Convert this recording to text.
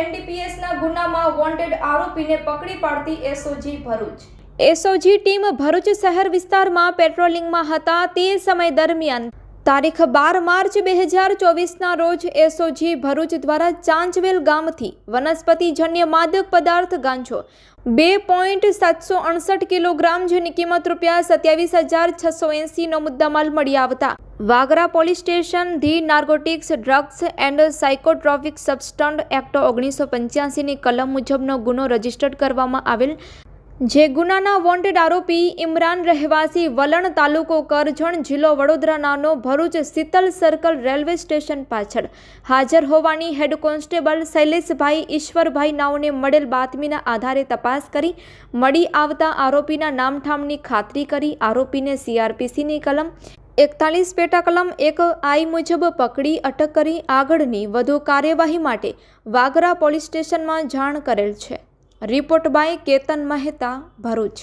એનડીપીએસના ગુનામાં વોન્ટેડ આરોપીને પકડી પાડતી SOG Bharuch. SOG team Bharuch શહેર વિસ્તારમાં પેટ્રોલિંગમાં હતા તે સમય દરમિયાન. તારીખ બાર માર્ચ બે હજાર ચોવીસના રોજ એસઓજી ભરૂચ દ્વારા ચાંચવેલ ગામથી વનસ્પતિજન્ય માદક પદાર્થ ગાંજો, બે પોઈન્ટ સાતસો અડસઠ કિલોગ્રામ જેની કિંમત રૂપિયા સત્યાવીસ હજાર છસો એંસીનો મુદ્દામાલ મળી આવતા Vagra police station the narcotics, drugs and psychotropic substance act ઓગણીસો પંચ્યાસીની કલમ મુજબનો ગુનો રજીસ્ટર્ડ કરવામાં આવેલ. જે ગુનાના વોન્ટેડ આરોપી ઇમરાન રહેવાસી વલણ તાલુકો કરજણ જિલ્લો વડોદરાનાનો Bharuch Sheetal circle railway station પાછળ હાજર હોવાની હેડ કોન્સ્ટેબલ શૈલેષભાઈ ઈશ્વરભાઈ નાઓને મળેલ બાતમીના આધારે તપાસ કરી મળી આવતા આરોપીના નામઠામની ખાતરી કરી આરોપીને સીઆરપીસીની કલમ એકતાલીસ પેટા કલમ એક આઈ મુજબ પકડી અટક કરી આગળની વધુ કાર્યવાહી માટે વાગરા પોલીસ સ્ટેશનમાં જાણ કરેલ છે. Report by Ketan Mehta Bharuch.